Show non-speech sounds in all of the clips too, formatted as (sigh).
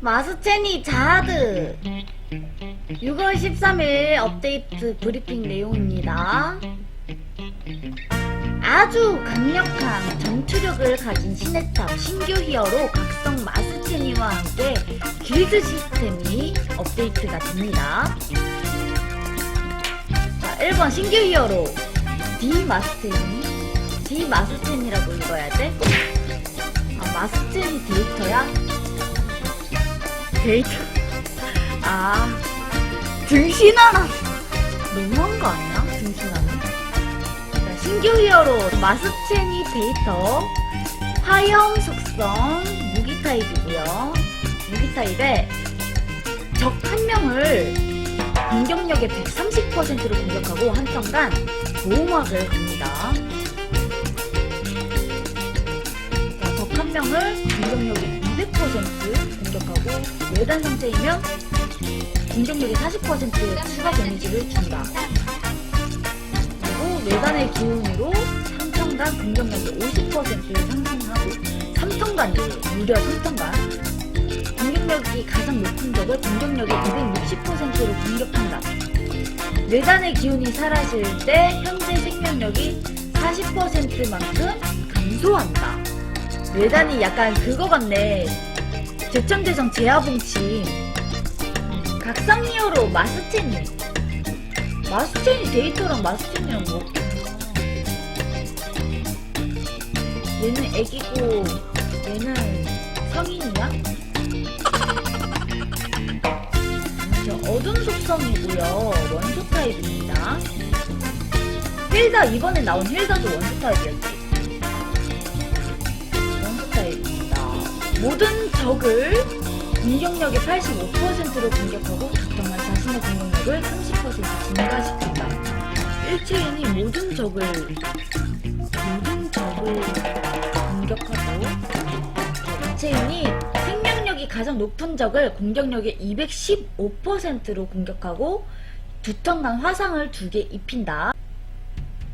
마스체니 자드 6월 13일 업데이트 브리핑 내용입니다. 아주 강력한 전투력을 가진 시네탑 신규 히어로 각성 마스체니와 함께 길드 시스템이 업데이트가 됩니다. 자, 1번 신규 히어로 D 마스체니 D 마스체니라고 읽어야 돼? 아, 마스체니 데이터야? 데이터. 아, 등신하라. 너무한 거 아니야? 등신하는? 자, 신규 히어로 마스체니 데이터. 화염 속성 무기 타입이고요. 무기 타입에 적 한 명을 공격력의 130%로 공격하고 한 턴간 보호막을 갑니다. 적 한 명을 공격력이 200% 공격하고 외단 상태이면 공격력이 40% 추가 데미지를 준다. 그리고 외단의 기운으로 3턴간 공격력이 50% 상승하고 3턴간이에요. 무려 3턴간. 공격력이 가장 높은 적을 공격력의 260%로 공격한다. 외단의 기운이 사라질 때 현재 생명력이 40%만큼 감소한다. 외단이 약간 그거 같네. 제청대성 제아봉치. 각성히어로 마스체니. 마스체니 데이터랑 마스체니랑 뭐. 얘는 애기고, 얘는 성인이야? 저 어둠 속성이고요. 원소 타입입니다. 힐다, 이번에 나온 힐다도 원소 타입이었지. 원소 타입입니다. 모든 적을 공격력의 85%로 공격하고 적당한 자신의 공격력을 30% 증가시킨다. 일체인이 모든 적을 모든 적을 공격하고 일체인이 생명력이 가장 높은 적을 공격력의 215%로 공격하고 두 턴간 화상을 두 개 입힌다.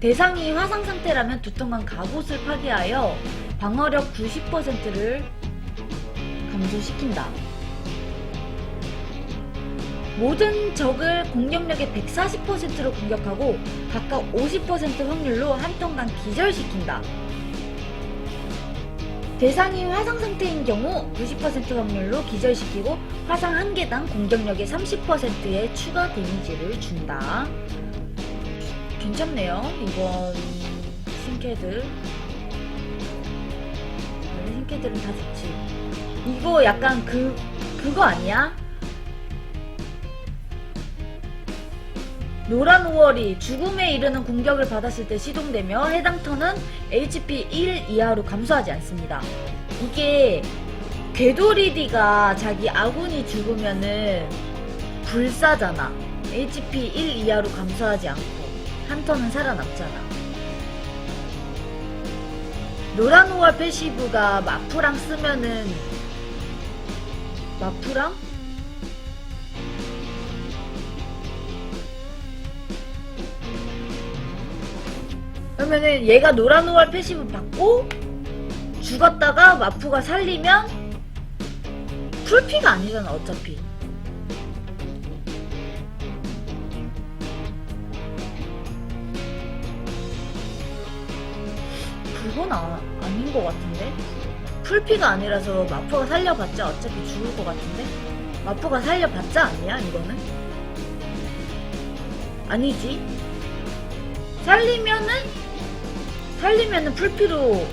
대상이 화상 상태라면 두 턴간 갑옷을 파괴하여 방어력 90%를 감소시킨다. 모든 적을 공격력의 140%로 공격하고 각각 50% 확률로 한 턴간 기절시킨다. 대상이 화상 상태인 경우 90% 확률로 기절시키고 화상 한 개당 공격력의 30%의 추가 데미지를 준다. 괜찮네요. 이번 신캐들. 원래 신캐들은 다 좋지. 이거 약간 그 그거 아니야? 노란 5월이 죽음에 이르는 공격을 받았을 때 시동되며 해당 턴은 HP 1 이하로 감소하지 않습니다. 이게 궤도리디가 자기 아군이 죽으면은 불사잖아. HP 1 이하로 감소하지 않고 한 턴은 살아남잖아. 노란 5월 패시브가 마프랑 쓰면은 마프랑? 그러면은 얘가 노란 5월 패시브 받고 죽었다가 마프가 살리면 풀피가 아니잖아 어차피 그건 아, 아닌 것 같은데 풀피가 아니라서 마프가 살려봤자 어차피 죽을 것 같은데? 마프가 살려봤자 아니야 이거는? 아니지. 살리면은 살리면은 풀피로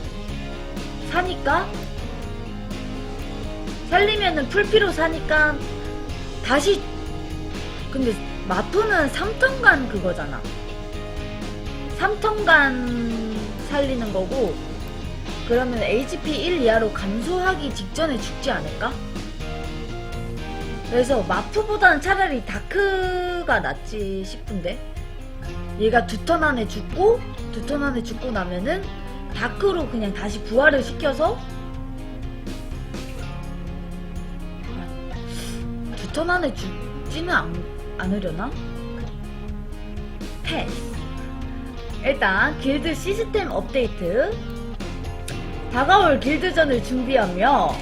사니까 살리면은 풀피로 사니까 다시 근데 마프는 3턴간 그거잖아. 3턴간 살리는 거고 그러면 HP 1 이하로 감소하기 직전에 죽지 않을까? 그래서 마프보다는 차라리 다크가 낫지 싶은데 얘가 두 턴 안에 죽고 두 턴 안에 죽고 나면은 다크로 그냥 다시 부활을 시켜서 두 턴 안에 죽지는 않, 않으려나? 패스 일단 길드 시스템 업데이트 다가올 길드전을 준비하며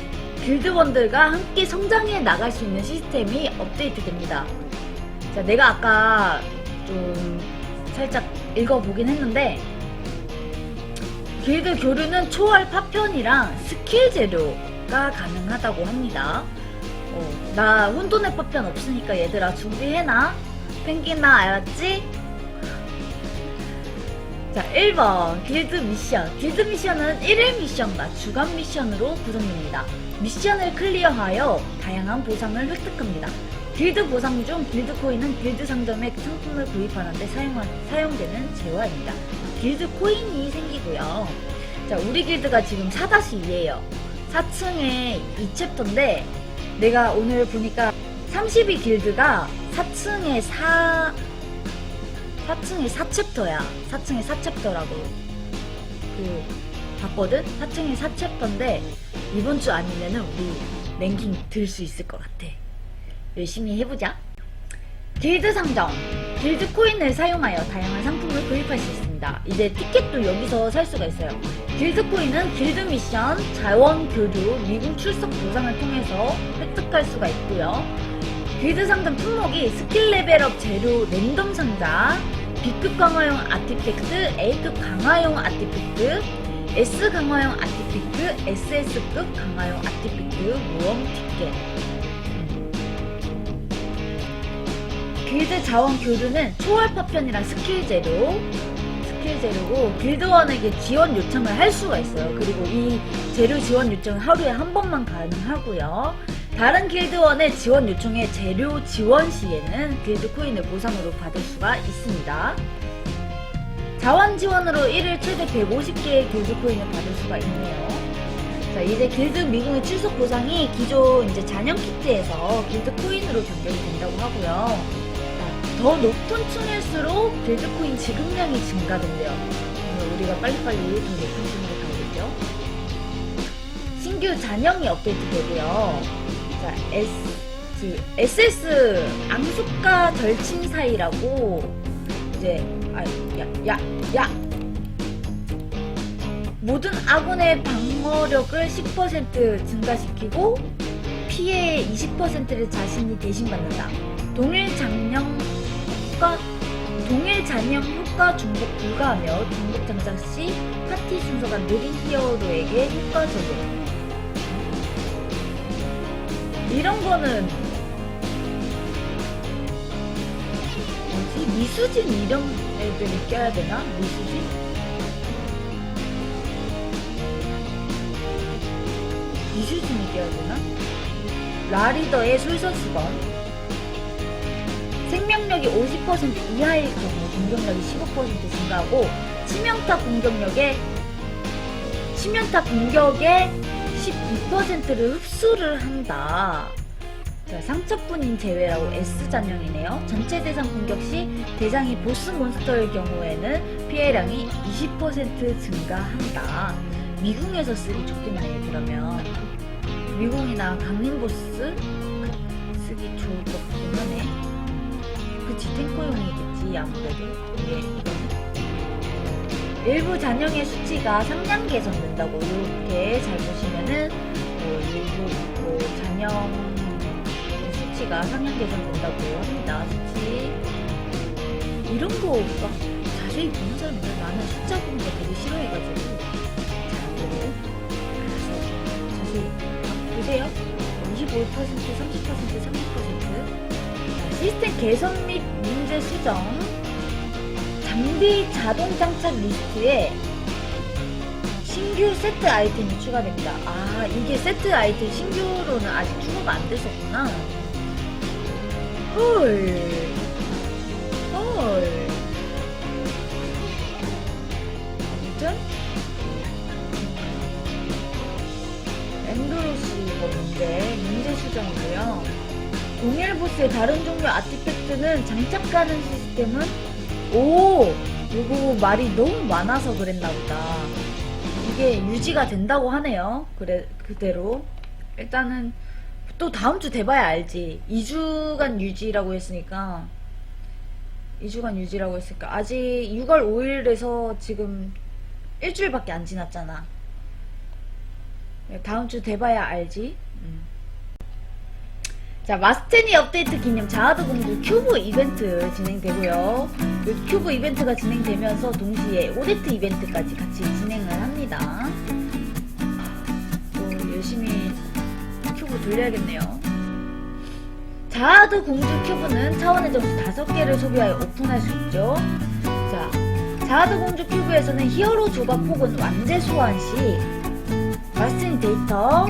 길드원들과 함께 성장해 나갈 수 있는 시스템이 업데이트됩니다. 자, 내가 아까 좀 살짝 읽어보긴 했는데 길드 교류는 초월 파편이랑 스킬 재료가 가능하다고 합니다. 어, 나 혼돈의 파편 없으니까 얘들아 준비해놔. 펭귄아 알았지? 자, 1번 길드 미션. 길드 미션은 1일 미션과 주간 미션으로 구성됩니다. 미션을 클리어하여 다양한 보상을 획득합니다. 길드 보상 중 길드 코인은 길드 상점에 상품을 구입하는데 사용, 사용되는 재화입니다. 길드 코인이 생기고요. 자, 우리 길드가 지금 4-2예요. 4층에 2챕터인데 내가 오늘 보니까 32 길드가 4층에 4 4층에 4챕터야. 4층에 4챕터라고. 그, 봤거든? 4층에 4챕터인데, 이번 주 아니면은 우리 랭킹 들 수 있을 것 같아. 열심히 해보자. 길드 상점. 길드 코인을 사용하여 다양한 상품을 구입할 수 있습니다. 이제 티켓도 여기서 살 수가 있어요. 길드 코인은 길드 미션, 자원 교류, 미국 출석 보상을 통해서 획득할 수가 있고요. 길드 상점 품목이 스킬 레벨업 재료 랜덤 상자, B급 강화용 아티팩트, A급 강화용 아티팩트, S 강화용 아티팩트, SS급 강화용 아티팩트, 모험 티켓. 길드 자원 교류는 초월 파편이랑 스킬 재료, 스킬 재료고 길드원에게 지원 요청을 할 수가 있어요. 그리고 이 재료 지원 요청은 하루에 한 번만 가능하고요. 다른 길드원의 지원 요청에 재료 지원 시에는 길드 코인을 보상으로 받을 수가 있습니다. 자원 지원으로 1일 최대 150개의 길드 코인을 받을 수가 있네요. 자, 이제 길드 미궁의 출석 보상이 기존 이제 잔영 키트에서 길드 코인으로 변경이 된다고 하고요. 자, 더 높은 층일수록 길드 코인 지급량이 증가된대요. 우리가 빨리빨리 더 높은 층으로 가야겠죠. 신규 잔영이 업데이트 되고요. 자, S, 그 SS 암숙가 절친 사이라고 이제 아, 야, 야, 야. 모든 아군의 방어력을 10% 증가시키고 피해 20%를 자신이 대신 받는다. 동일 장령 효과 동일 잔영 효과 중복 불가하며 중복 장착 시 파티 순서가 느린 히어로에게 효과 적용. 이런 거는 뭐지? 미수진 이런 애들이 껴야 되나? 미수진? 미수진이 껴야 되나? 라리더의 솔선수건 생명력이 50% 이하일 경우 공격력이 15% 증가하고 치명타 공격력에 치명타 공격의 12%를 흡수를 한다. 자, 상처뿐인 제외라고 S 잔영이네요. 전체 대상 공격 시 대상이 보스 몬스터일 경우에는 피해량이 20% 증가한다. 미궁에서 쓰기 좋겠네, 그러면. 미궁이나 강림 보스 쓰기 좋을 것 같긴 하네. 그치, 탱커용이겠지, 아무래도. 예. 일부 잔영의 수치가 상향 개선된다고 이렇게 잘 보시면은 뭐 일부 뭐 잔영 수치가 상향 개선된다고 합니다. 수치 이런 거 막 자세히 보는 사람들 나는 숫자 보는 거 되게 싫어해가지고 잘안 보거든. 그래서 자세히 막 보세요. 25%, 30%, 30%. 자, 시스템 개선 및 문제 수정. 장비 자동 장착 리스트에 신규 세트 아이템이 추가됩니다. 아, 이게 세트 아이템 신규로는 아직 추가가 안 됐었구나. 헐. 헐. 아무튼. 엔도로스 이거 문제, 문제 수정이고요. 동일 보스의 다른 종류 아티팩트는 장착 가능 시스템은 오! 이거 말이 너무 많아서 그랬나 보다. 이게 유지가 된다고 하네요. 그래, 그대로. 일단은, 또 다음 주 돼봐야 알지. 2주간 유지라고 했으니까. 2주간 유지라고 했으니까. 아직 6월 5일에서 지금 일주일밖에 안 지났잖아. 다음 주 돼봐야 알지. 음. 자, 마스테니 업데이트 기념 자하드 공주 큐브 이벤트 진행되고요. 이 큐브 이벤트가 진행되면서 동시에 오데트 이벤트까지 같이 진행을 합니다. 또 열심히 큐브 돌려야겠네요. 자하드 공주 큐브는 차원의 점수 5개를 소비하여 오픈할 수 있죠. 자, 자하드 공주 큐브에서는 히어로 조각 혹은 완제 소환 시 마스터니 데이터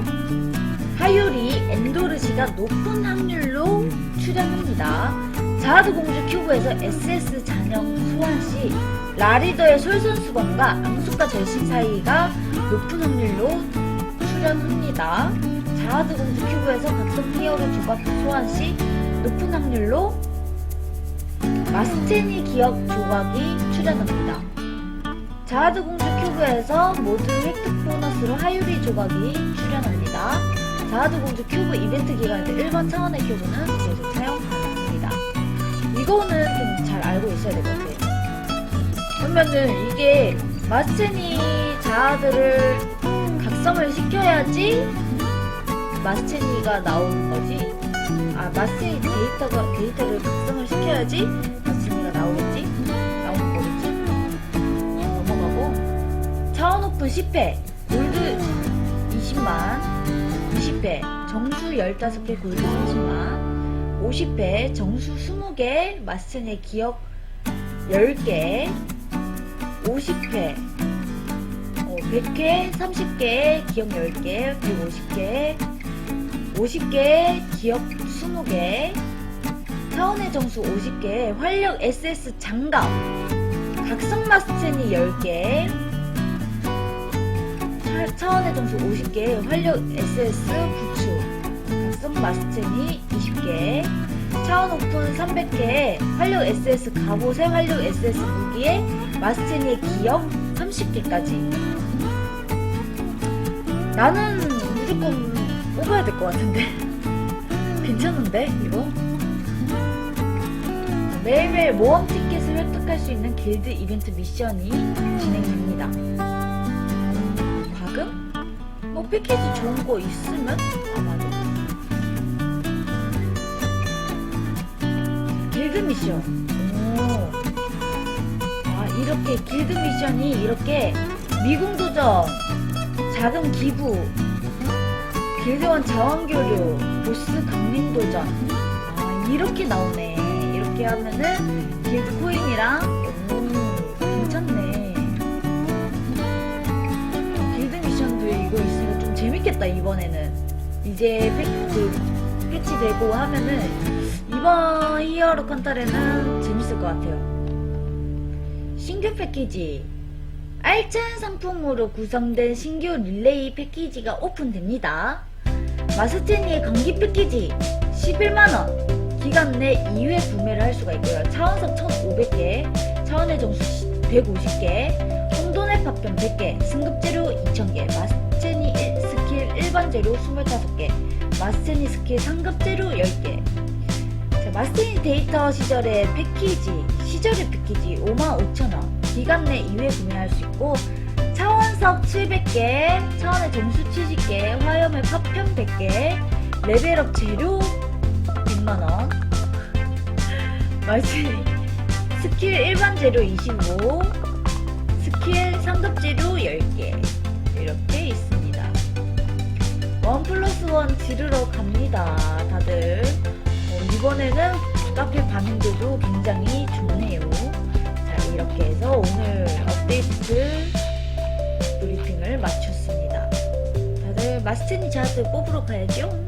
하유리 엔도르시가 높은 확률로 출연합니다. 자하드 공주 큐브에서 SS 잔영 소환 시 라리더의 솔선수범과 암수과 절신 사이가 높은 확률로 출연합니다. 자하드 공주 큐브에서 각성 히어로 조각 소환 시 높은 확률로 마스테니 기억 조각이 출연합니다. 자하드 공주 큐브에서 모두 획득 보너스로 하유리 조각이 출연합니다. 자하드 공주 큐브 이벤트 기간에 1번 차원의 큐브는 계속 사용 가능합니다. 이거는 좀 잘 알고 있어야 될 것 같아요. 그러면은 이게 마스테니 자하드를 각성을 시켜야지 마스테니가 나오는 거지. 아 마스테니 데이터가 데이터를 각성을 시켜야지 마스테니가 나오겠지. 나오는 거겠지. 넘어가고 차원 오픈 10회 골드 20만 20회 정수 15개 골드 30만 50회 정수 20개 마스텐의 기억 10개 50회 어, 100회 30개 기억 10개 150개 50개 기억 20개 차원의 정수 50개 활력 SS 장갑 각성 마스텐이 10개 차- 차원의 점수 50개 활력 SS 부츠 각성 마스텐이 20개 차원 오픈 300개 활력 SS 갑옷의 활력 SS 무기에 마스텐이의 기억 30개까지 나는 무조건 뽑아야 될 것 같은데 (laughs) 괜찮은데 이거? 매일매일 모험 티켓을 획득할 수 있는 길드 이벤트 미션이 진행됩니다. 과금? 뭐 패키지 좋은 거 있으면 아마 길드 미션. 오. 아 이렇게 길드 미션이 이렇게 미궁 도전, 자금 기부, 길드원 자원 교류, 보스 강림 도전. 아 이렇게 나오네. 이렇게 하면은 길드 코인이랑 오 괜찮네. 길드 미션도 이거 있으니까 좀 재밌겠다 이번에는. 이제 패, 그, 패치되고 하면은 이번 히어로 컨탈에는 재밌을 것 같아요. 신규 패키지. 알찬 상품으로 구성된 신규 릴레이 패키지가 오픈됩니다. 마스테니의 감기 패키지 11만원. 기간 내 2회 구매를 할 수가 있고요. 차원석 1,500개, 차원의 정수 150개, 홍돈의 파편 100개, 승급 재료 2,000개, 마스테니 일- 스킬 일반 재료 25개, 마스테니 스킬 상급 재료 10개. 자, 마스테니 데이터 시절의 패키지, 시절의 패키지 55,000원. 기간 내 2회 구매할 수 있고, 차원석 700개, 차원의 점수 70개, 화염의 파편 100개, 레벨업 재료 100만원. 마스테니 스킬 일반 재료 25, 스킬 상급 재료 10개. 이렇게 있습니다. 원 플러스 원 지르러 갑니다. 다들. 어, 이번에는 카페 반응들도 굉장히 좋네요. 자, 이렇게 해서 오늘 업데이트 브리핑을 마쳤습니다. 다들 마스테니 자드 뽑으러 가야죠.